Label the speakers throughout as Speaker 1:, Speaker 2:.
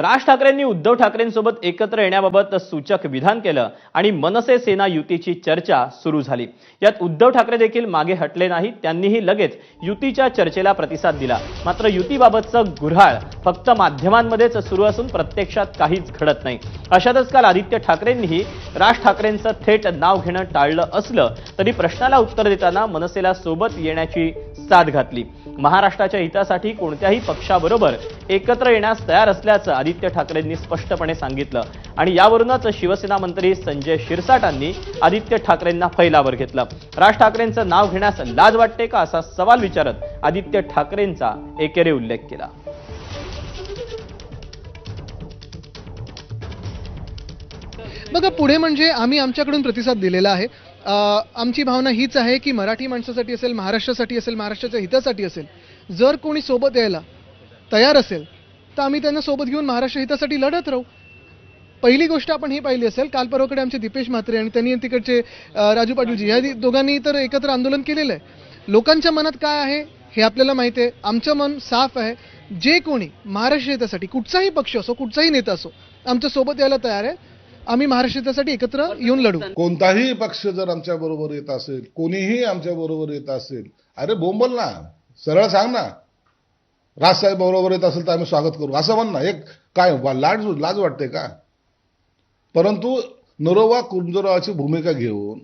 Speaker 1: राज ठाकरेंनी उद्धव ठाकरेंसोबत एकत्र येण्याबाबत सूचक विधान केलं आणि मनसे सेना युतीची चर्चा सुरू झाली. यात उद्धव ठाकरे देखील मागे हटले नाही त्यांनीही लगेच युतीच्या चर्चेला प्रतिसाद दिला. मात्र युतीबाबतचं गुऱ्हाळ फक्त माध्यमांमध्येच सुरू असून प्रत्यक्षात काहीच घडत नाही. अशातच काल आदित्य ठाकरेंनीही राज ठाकरेंचं थेट नाव घेणं टाळलं असलं तरी प्रश्नाला उत्तर देताना मनसेला सोबत येण्याची साथ घातली. महाराष्ट्राच्या हितासाठी कोणत्याही पक्षाबरोबर एकत्र येण्यास तयार असल्याचं आदित्य ठाकरेंनी स्पष्टपणे सांगितलं. आणि यावरूनच शिवसेना मंत्री संजय शिरसाटांनी आदित्य ठाकरेंना फैलावर घेतलं. राज ठाकरेंचं नाव घेण्यास लाज वाटते का असा सवाल विचारत आदित्य ठाकरेंचा एकेरी उल्लेख केला.
Speaker 2: बघा पुढे म्हणजे आम्ही आमच्याकडून प्रतिसाद दिलेला आहे. आमची भावना हीच आहे की मराठी माणसासाठी असेल महाराष्ट्रासाठी असेल महाराष्ट्राच्या हितासाठी असेल जर कोणी सोबत यायला तयार असेल तर आम्ही त्यांना सोबत घेऊन महाराष्ट्र हितासाठी लढत राहू. पहिली गोष्ट आपण ही पाहिली असेल काल परवाकडे आमचे दीपेश म्हात्रे आणि त्यांनी तिकडचे राजू पाटीलजी या दोघांनी तर एकत्र आंदोलन केलेलं आहे. लोकांच्या मनात काय आहे हे आपल्याला माहिती आहे. आमचं मन साफ आहे. जे कोणी महाराष्ट्र हितासाठी कुठचाही पक्ष असो कुठचाही नेता असो आमच्यासोबत यायला तयार आहे. आम्ही महाराष्ट्र हितासाठी एकत्र येऊन लढू.
Speaker 3: कोणताही पक्ष जर आमच्या बरोबर येत असेल कोणीही आमच्या बरोबर येत असेल अरे बोंबल ना सरळ सांग ना. राजसाहेब बरोबर येत असेल तर आम्ही स्वागत करू. असं म्हण ना एक काय लाज लाज वाटते का? परंतु नरोवा कुंजरावाची भूमिका घेऊन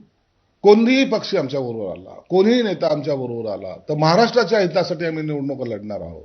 Speaker 3: कोणीही पक्ष आमच्या बरोबर आला कोणीही नेता आमच्या बरोबर आला तर महाराष्ट्राच्या हितासाठी आम्ही निवडणुका लढणार आहोत.